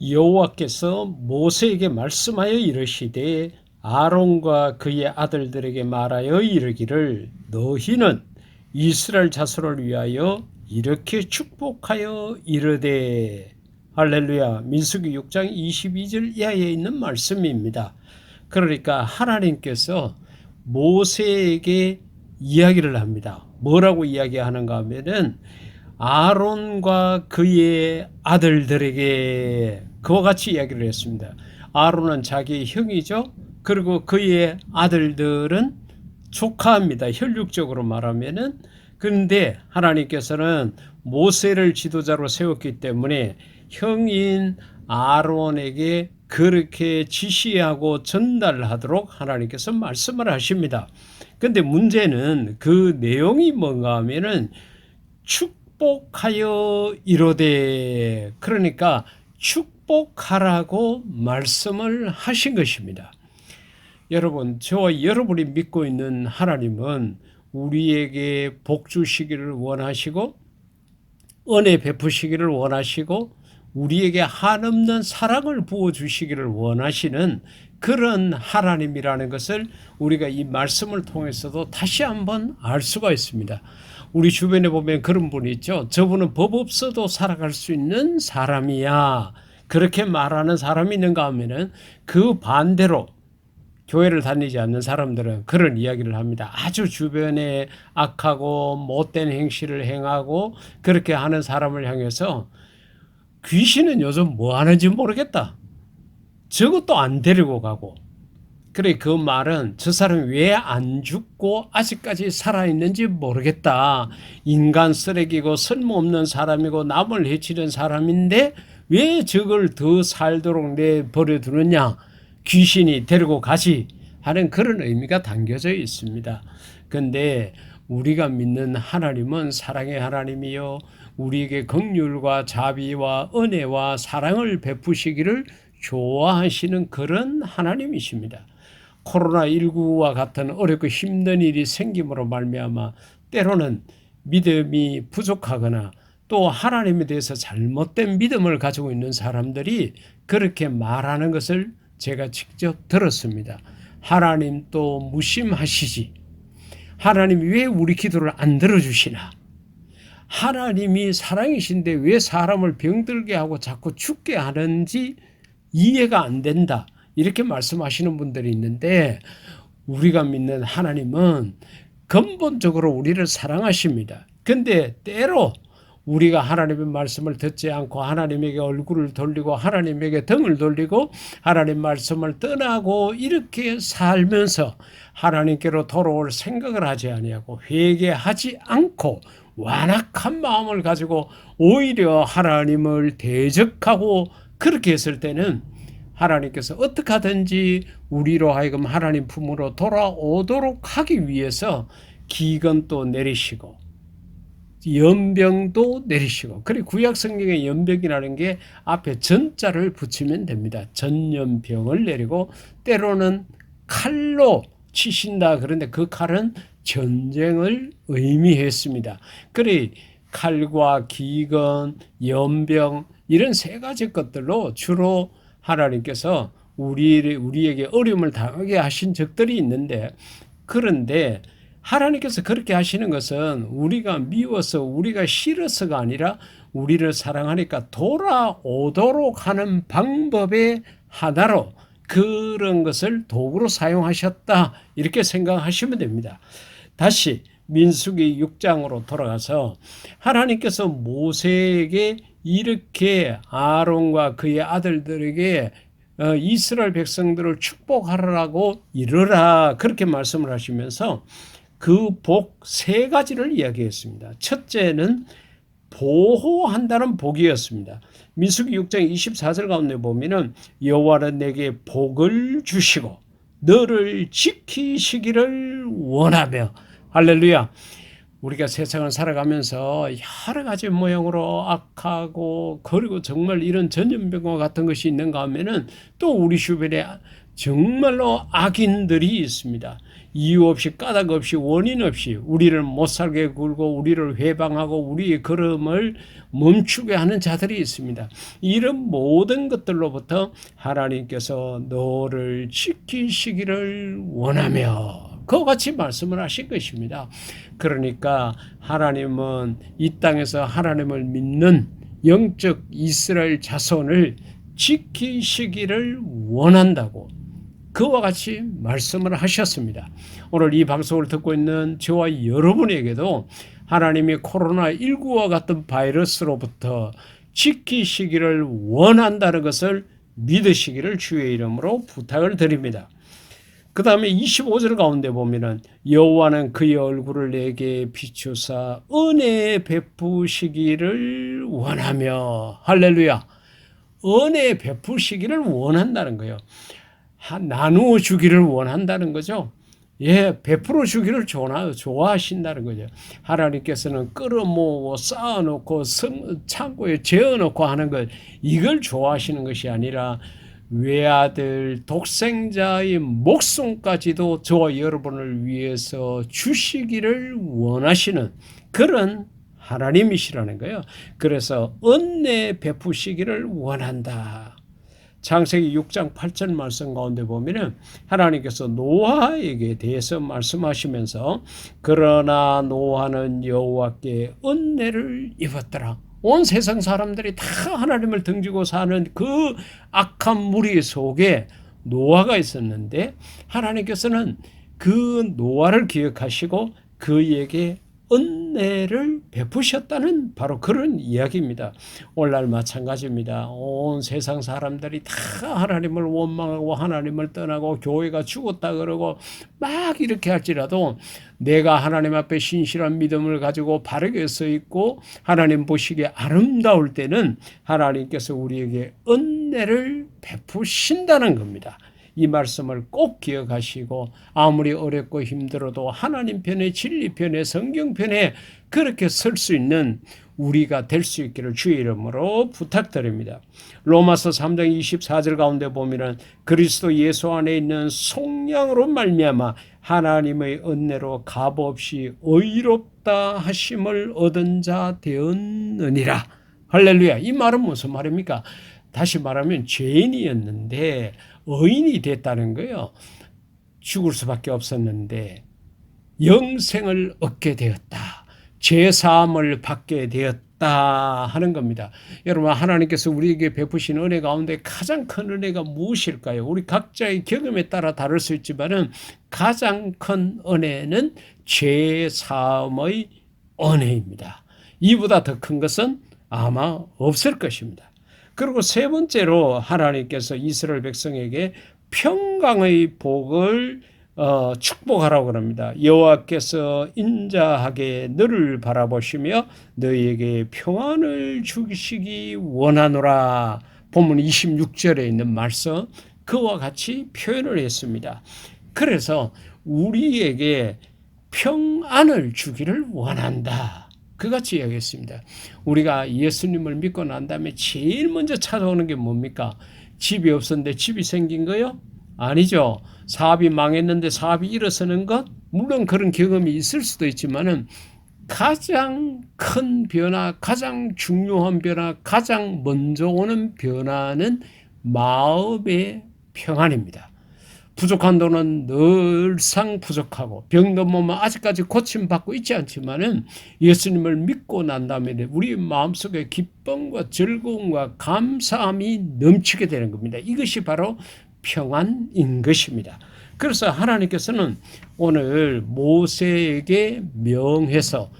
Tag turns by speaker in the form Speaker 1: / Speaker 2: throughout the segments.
Speaker 1: 여호와께서 모세에게 말씀하여 이르시되 아론과 그의 아들들에게 말하여 이르기를 너희는 이스라엘 자손을 위하여 이렇게 축복하여 이르되 할렐루야 민수기 6장 22절 이하에 있는 말씀입니다. 그러니까 하나님께서 모세에게 이야기를 합니다. 뭐라고 이야기하는가 하면은 아론과 그의 아들들에게 그와 같이 이야기를 했습니다. 아론은 자기의 형이죠. 그리고 그의 아들들은 조카입니다. 혈육적으로 말하면은 그런데 하나님께서는 모세를 지도자로 세웠기 때문에 형인 아론에게 그렇게 지시하고 전달하도록 하나님께서 말씀을 하십니다. 근데 문제는 그 내용이 뭔가 하면은 축복하여 이르되 그러니까 축복하라고 말씀을 하신 것입니다. 여러분, 저와 여러분이 믿고 있는 하나님은 우리에게 복 주시기를 원하시고 은혜 베푸시기를 원하시고 우리에게 한없는 사랑을 부어 주시기를 원하시는 그런 하나님이라는 것을 우리가 이 말씀을 통해서도 다시 한번 알 수가 있습니다. 우리 주변에 보면 그런 분이 있죠. 저분은 법 없어도 살아갈 수 있는 사람이야. 그렇게 말하는 사람이 있는가 하면은 그 반대로 교회를 다니지 않는 사람들은 그런 이야기를 합니다. 아주 주변에 악하고 못된 행실을 행하고 그렇게 하는 사람을 향해서 귀신은 요즘 뭐 하는지 모르겠다. 저것도 안 데리고 가고. 그래, 그 말은 저 사람이 왜 안 죽고 아직까지 살아있는지 모르겠다. 인간 쓰레기고 쓸모없는 사람이고 남을 해치는 사람인데 왜 저걸 더 살도록 내 버려 두느냐. 귀신이 데리고 가시 하는 그런 의미가 담겨져 있습니다. 근데 우리가 믿는 하나님은 사랑의 하나님이요 우리에게 긍휼과 자비와 은혜와 사랑을 베푸시기를 좋아하시는 그런 하나님이십니다. 코로나19와 같은 어렵고 힘든 일이 생김으로 말미암아 때로는 믿음이 부족하거나 또 하나님에 대해서 잘못된 믿음을 가지고 있는 사람들이 그렇게 말하는 것을 제가 직접 들었습니다. 하나님 또 무심하시지. 하나님이 왜 우리 기도를 안 들어주시나? 하나님이 사랑이신데 왜 사람을 병들게 하고 자꾸 죽게 하는지 이해가 안 된다. 이렇게 말씀하시는 분들이 있는데 우리가 믿는 하나님은 근본적으로 우리를 사랑하십니다. 근데 때로 우리가 하나님의 말씀을 듣지 않고 하나님에게 얼굴을 돌리고 하나님에게 등을 돌리고 하나님 말씀을 떠나고 이렇게 살면서 하나님께로 돌아올 생각을 하지 아니하고 회개하지 않고 완악한 마음을 가지고 오히려 하나님을 대적하고 그렇게 했을 때는 하나님께서 어떻게 하든지 우리로 하여금 하나님 품으로 돌아오도록 하기 위해서 기근도 내리시고 연병도 내리시고 그래 구약 성경의 연병이라는 게 앞에 전자를 붙이면 됩니다. 전연병을 내리고 때로는 칼로 치신다 그런데 그 칼은 전쟁을 의미했습니다. 그래 칼과 기근, 연병 이런 세 가지 것들로 주로 하나님께서 우리 우리에게 어려움을 당하게 하신 적들이 있는데 그런데 하나님께서 그렇게 하시는 것은 우리가 미워서 우리가 싫어서가 아니라 우리를 사랑하니까 돌아오도록 하는 방법의 하나로 그런 것을 도구로 사용하셨다. 이렇게 생각하시면 됩니다. 다시 민수기 6장으로 돌아가서 하나님께서 모세에게 이렇게 아론과 그의 아들들에게 어, 이스라엘 백성들을 축복하라고 이르라 그렇게 말씀을 하시면서 그 복 세 가지를 이야기했습니다. 첫째는 보호한다는 복이었습니다. 민수기 6장 24절 가운데 보면은 여호와는 내게 복을 주시고 너를 지키시기를 원하며 할렐루야. 우리가 세상을 살아가면서 여러 가지 모양으로 악하고 그리고 정말 이런 전염병과 같은 것이 있는가 하면은 또 우리 주변에 정말로 악인들이 있습니다. 이유 없이 까닭 없이 원인 없이 우리를 못 살게 굴고 우리를 회방하고 우리의 걸음을 멈추게 하는 자들이 있습니다. 이런 모든 것들로부터 하나님께서 너를 지키시기를 원하며 그와 같이 말씀을 하신 것입니다. 그러니까 하나님은 이 땅에서 하나님을 믿는 영적 이스라엘 자손을 지키시기를 원한다고 그와 같이 말씀을 하셨습니다. 오늘 이 방송을 듣고 있는 저와 여러분에게도 하나님이 코로나19와 같은 바이러스로부터 지키시기를 원한다는 것을 믿으시기를 주의 이름으로 부탁을 드립니다. 그 다음에 25절 가운데 보면은 여호와는 그의 얼굴을 내게 비추사 은혜 베푸시기를 원하며 할렐루야 은혜 베푸시기를 원한다는 거예요. 나누어 주기를 원한다는 거죠. 예, 베풀어 주기를 좋아, 좋아하신다는 거죠. 하나님께서는 끌어모으고 쌓아놓고 창고에 재어놓고 하는 것, 이걸 좋아하시는 것이 아니라 외아들 독생자의 목숨까지도 저와 여러분을 위해서 주시기를 원하시는 그런 하나님이시라는 거예요. 그래서 은혜 베푸시기를 원한다. 창세기 6장 8절 말씀 가운데 보면은 하나님께서 노아에게 대해서 말씀하시면서 그러나 노아는 여호와께 은혜를 입었더라. 온 세상 사람들이 다 하나님을 등지고 사는 그 악한 무리 속에 노아가 있었는데 하나님께서는 그 노아를 기억하시고 그에게 은혜를 베푸셨다는 바로 그런 이야기입니다. 오늘날 마찬가지입니다. 온 세상 사람들이 다 하나님을 원망하고 하나님을 떠나고 교회가 죽었다 그러고 막 이렇게 할지라도 내가 하나님 앞에 신실한 믿음을 가지고 바르게 서 있고 하나님 보시기에 아름다울 때는 하나님께서 우리에게 은혜를 베푸신다는 겁니다. 이 말씀을 꼭 기억하시고 아무리 어렵고 힘들어도 하나님 편에 진리 편에 성경 편에 그렇게 설 수 있는 우리가 될 수 있기를 주의 이름으로 부탁드립니다. 로마서 3장 24절 가운데 보면은 그리스도 예수 안에 있는 속량으로 말미암아 하나님의 은혜로 값없이 의롭다 하심을 얻은 자 되었느니라. 할렐루야. 이 말은 무슨 말입니까? 다시 말하면 죄인이었는데 의인이 됐다는 거예요. 죽을 수밖에 없었는데 영생을 얻게 되었다. 죄사함을 받게 되었다 하는 겁니다. 여러분 하나님께서 우리에게 베푸신 은혜 가운데 가장 큰 은혜가 무엇일까요? 우리 각자의 경험에 따라 다를 수 있지만은 가장 큰 은혜는 죄사함의 은혜입니다. 이보다 더 큰 것은 아마 없을 것입니다. 그리고 세 번째로 하나님께서 이스라엘 백성에게 평강의 복을 어, 축복하라고 합니다. 여호와께서 인자하게 너를 바라보시며 너희에게 평안을 주시기 원하노라. 본문 26절에 있는 말씀 그와 같이 표현을 했습니다. 그래서 우리에게 평안을 주기를 원한다. 그같이 이야기했습니다. 우리가 예수님을 믿고 난 다음에 제일 먼저 찾아오는 게 뭡니까? 집이 없었는데 집이 생긴 거요? 아니죠. 사업이 망했는데 사업이 일어서는 것? 물론 그런 경험이 있을 수도 있지만은 가장 큰 변화, 가장 중요한 변화, 가장 먼저 오는 변화는 마음의 평안입니다. 부족한 돈은 늘상 부족하고 병도 몸은 아직까지 고침받고 있지 않지만은 예수님을 믿고 난 다음에 우리 마음속에 기쁨과 즐거움과 감사함이 넘치게 되는 겁니다. 이것이 바로 평안인 것입니다. 그래서 하나님께서는 오늘 모세에게 명해서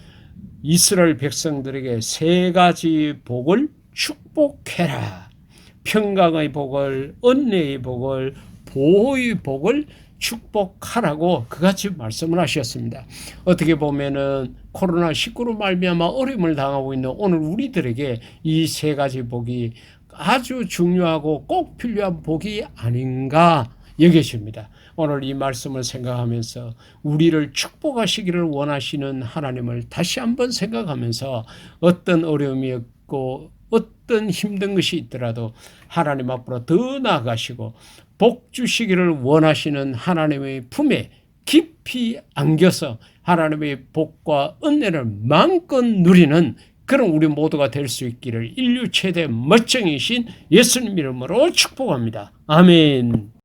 Speaker 1: 이스라엘 백성들에게 세 가지 복을 축복해라. 평강의 복을, 은혜의 복을, 보호의 복을 축복하라고 그같이 말씀을 하셨습니다. 어떻게 보면은 코로나 19로 말미암아 어려움을 당하고 있는 오늘 우리들에게 이 세 가지 복이 아주 중요하고 꼭 필요한 복이 아닌가 여겨집니다. 오늘 이 말씀을 생각하면서 우리를 축복하시기를 원하시는 하나님을 다시 한번 생각하면서 어떤 어려움이 없고 어떤 힘든 것이 있더라도 하나님 앞으로 더 나아가시고 복 주시기를 원하시는 하나님의 품에 깊이 안겨서 하나님의 복과 은혜를 마음껏 누리는 그런 우리 모두가 될 수 있기를 인류 최대 멋쟁이신 예수님 이름으로 축복합니다. 아멘.